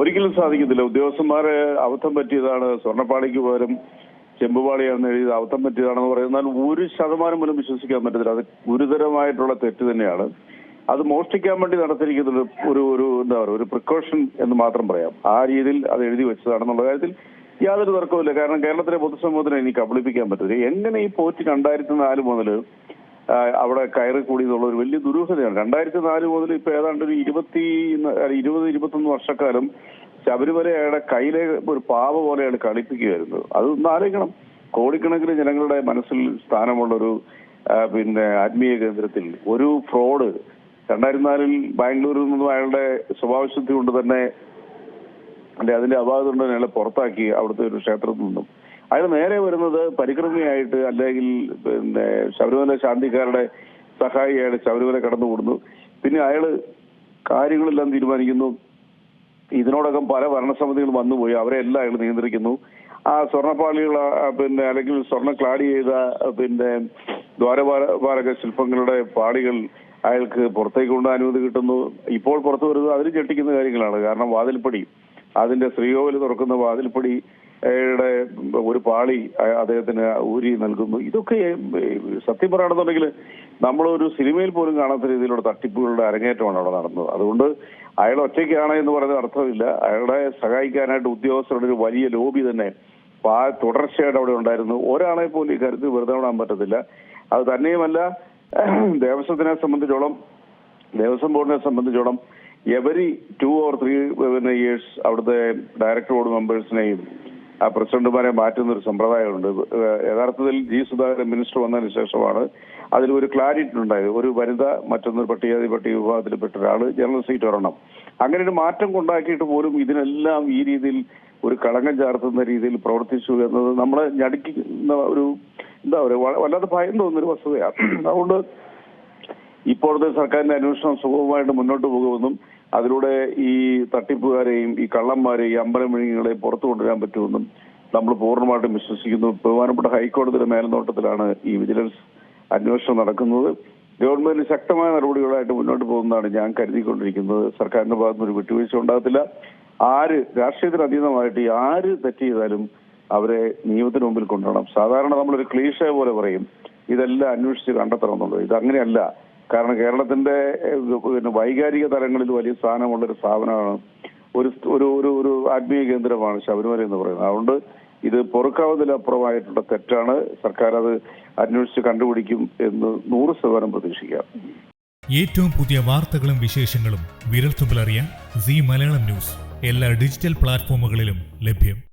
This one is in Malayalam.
ഒരിക്കലും സാധിക്കത്തില്ല. ഉദ്യോഗസ്ഥന്മാരെ അബദ്ധം പറ്റിയതാണ്. സ്വർണപ്പാളിക്ക് പകരം ചെമ്പുപാളിയാണെന്ന് എഴുതിയത് അബദ്ധം പറ്റിയതാണെന്ന് പറയുന്നാൽ ഒരു ശതമാനം പോലും വിശ്വസിക്കാൻ പറ്റത്തില്ല. അത് ഗുരുതരമായിട്ടുള്ള തെറ്റ് തന്നെയാണ്. അത് മോഷ്ടിക്കാൻ വേണ്ടി നടത്തിയിരിക്കുന്നത് ഒരു ഒരു എന്താ പറയുക ഒരു പ്രിക്കോഷൻ എന്ന് മാത്രം പറയാം. ആ രീതിയിൽ അത് എഴുതി വെച്ചതാണെന്നുള്ള കാര്യത്തിൽ യാതൊരു തർക്കവുമില്ല. കാരണം കേരളത്തിലെ പൊതുസമൂഹത്തിനെ ഇനി കബളിപ്പിക്കാൻ പറ്റില്ല എങ്ങനെ ഈ പോറ്റി രണ്ടായിരത്തി നാല് മുതൽ അവിടെ കയറി കൂടി എന്നുള്ള ഒരു വലിയ ദുരൂഹതയാണ്. രണ്ടായിരത്തി നാല് മുതൽ ഇപ്പൊ ഏതാണ്ട് ഒരു ഇരുപത്തി ഇരുപത് ഇരുപത്തൊന്ന് വർഷക്കാലം ശബരിമലയുടെ കയ്യിലെ ഒരു പാവ പോലെയാണ് കളിപ്പിക്കുകയായിരുന്നത്. കളിപ്പിക്കുകയായിരുന്നു അത് ഒന്ന് ആലോചിക്കണം. കോടിക്കണക്കിന് ജനങ്ങളുടെ മനസ്സിൽ സ്ഥാനമുള്ള ഒരു പിന്നെ ആത്മീയ കേന്ദ്രത്തിൽ ഒരു ഫ്രോഡ് രണ്ടായിരത്തി നാലിൽ ബാംഗ്ലൂരിൽ നിന്നും അയാളുടെ സ്വഭാവശുദ്ധി കൊണ്ട് തന്നെ അല്ലെ അതിന്റെ അപാകത കൊണ്ട് അയാളെ പുറത്താക്കി അവിടുത്തെ ഒരു ക്ഷേത്രത്തിൽ നിന്നും. അയാൾ നേരെ വരുന്നത് പരിക്രമയായിട്ട് അല്ലെങ്കിൽ പിന്നെ ശബരിമല ശാന്തിക്കാരുടെ സഹായിയായിട്ട് ശബരിമല കടന്നു കൂടുന്നു പിന്നെ അയാൾ കാര്യങ്ങളെല്ലാം തീരുമാനിക്കുന്നു. ഇതിനോടകം പല ഭരണസമിതികൾ വന്നുപോയി. അവരെ എല്ലാം അയാൾ നിയന്ത്രിക്കുന്നു. ആ സ്വർണപ്പാളികൾ പിന്നെ അല്ലെങ്കിൽ സ്വർണ ക്ലാഡി ചെയ്ത പിന്നെ ദ്വാരപാലക ശില്പങ്ങളുടെ പാളികൾ അയാൾക്ക് പുറത്തേക്ക് കൊണ്ട് അനുമതി കിട്ടുന്നു. ഇപ്പോൾ പുറത്തു വരുന്നത് അതിന് ഞെട്ടിക്കുന്ന കാര്യങ്ങളാണ്. കാരണം വാതിൽപ്പടി അതിന്റെ ശ്രീകോവിൽ തുറക്കുന്ന വാതിൽപ്പടി ഒരു പാളി അദ്ദേഹത്തിന് ഊരി നൽകുന്നു. ഇതൊക്കെ സത്യം പറയുകയാണെന്നുണ്ടെങ്കിൽ നമ്മളൊരു സിനിമയിൽ പോലും കാണാത്ത രീതിയിലുള്ള തട്ടിപ്പുകളുടെ അരങ്ങേറ്റമാണ് അവിടെ നടന്നത്. അതുകൊണ്ട് അയാൾ ഒറ്റയ്ക്കാണ് എന്ന് പറയുന്നത് അർത്ഥമില്ല. അയാളെ സഹായിക്കാനായിട്ട് ഉദ്യോഗസ്ഥരുടെ ഒരു വലിയ ലോബി തന്നെ തുടർച്ചയായിട്ട് അവിടെ ഉണ്ടായിരുന്നു. ഒരാളെ പോലും ഈ കാര്യത്തിൽ വെറുതെ വിടാൻ പറ്റത്തില്ല. അത് തന്നെയുമല്ല ദേവസ്വത്തിനെ സംബന്ധിച്ചോളം ദേവസ്വം ബോർഡിനെ സംബന്ധിച്ചോളം എവരി ടു ഓർ ത്രീ പിന്നെ ഇയേഴ്സ് അവിടുത്തെ ഡയറക്ടർ ബോർഡ് മെമ്പേഴ്സിനെയും പ്രസിഡന്റുമാരെ മാറ്റുന്ന ഒരു സമ്പ്രദായമുണ്ട്. യഥാർത്ഥത്തിൽ ജി സുധാകരൻ മിനിസ്റ്റർ വന്നതിന് ശേഷമാണ് അതിൽ ഒരു ക്ലാരിറ്റി ഉണ്ടായത്. ഒരു വനിത മറ്റൊന്നൊരു പട്ടികജാതി പട്ടിക വിഭാഗത്തിൽപ്പെട്ട ഒരാൾ ജനറൽ സീറ്റ് ഒരെണ്ണം. അങ്ങനെ ഒരു മാറ്റം കൊണ്ടാക്കിയിട്ട് പോലും ഇതിനെല്ലാം ഈ രീതിയിൽ ഒരു കളങ്കം ചാർത്തുന്ന രീതിയിൽ പ്രവർത്തിച്ചു എന്നത് നമ്മളെ ഞടുക്കുന്ന ഒരു എന്താ പറയുക വല്ലാതെ ഭയം തോന്നുന്ന ഒരു വസ്തുതയാണ്. അതുകൊണ്ട് ഇപ്പോഴത്തെ സർക്കാരിന്റെ അന്വേഷണം സുഗമമായിട്ട് മുന്നോട്ട് പോകുമെന്നും അതിലൂടെ ഈ തട്ടിപ്പുകാരെയും ഈ കള്ളന്മാരെയും അമ്പലം വിഴുങ്ങികളെയും പുറത്തു കൊണ്ടുവരാൻ പറ്റുമെന്നും നമ്മൾ പൂർണമായിട്ടും വിശ്വസിക്കുന്നു. ബഹുമാനപ്പെട്ട ഹൈക്കോടതിയുടെ മേൽനോട്ടത്തിലാണ് ഈ വിജിലൻസ് അന്വേഷണം നടക്കുന്നത്. ഗവൺമെന്റ് ശക്തമായ നടപടികളായിട്ട് മുന്നോട്ട് പോകുന്നതാണ് ഞാൻ കരുതിക്കൊണ്ടിരിക്കുന്നത്. സർക്കാരിന്റെ ഭാഗത്തുനിന്ന് ഒരു വിട്ടുവീഴ്ച ഉണ്ടാകത്തില്ല. ആര് രാഷ്ട്രീയത്തിന് അതീതമായിട്ട് ആര് തെറ്റ് ചെയ്താലും അവരെ നിയമത്തിന് മുമ്പിൽ കൊണ്ടുവരണം. സാധാരണ നമ്മളൊരു ക്ലീഷ പോലെ പറയും ഇതെല്ലാം അന്വേഷിച്ച് കണ്ടെത്തണം എന്നുള്ളത്. ഇത് അങ്ങനെയല്ല. കാരണം കേരളത്തിന്റെ പിന്നെ വൈകാരിക തലങ്ങളിൽ വലിയ സ്ഥാനമുള്ള ഒരു സ്ഥാപനമാണ്. ഒരു ഒരു ഒരു ഒരു ആത്മീയ കേന്ദ്രമാണ് ശബരിമല എന്ന് പറയുന്നത്. അതുകൊണ്ട് ഇത് പൊറുക്കാവുന്നതിലപ്പുറമായിട്ടുള്ള തെറ്റാണ്. സർക്കാർ അത് അന്വേഷിച്ച് കണ്ടുപിടിക്കും എന്ന് നൂറ് ശതമാനം പ്രതീക്ഷിക്കാം. ഏറ്റവും പുതിയ വാർത്തകളും വിശേഷങ്ങളും വിരൽത്തുമ്പിലറിയാൻ സി മലയാളം ന്യൂസ്. എല്ലാ ഡിജിറ്റൽ പ്ലാറ്റ്ഫോമുകളിലും ലഭ്യം.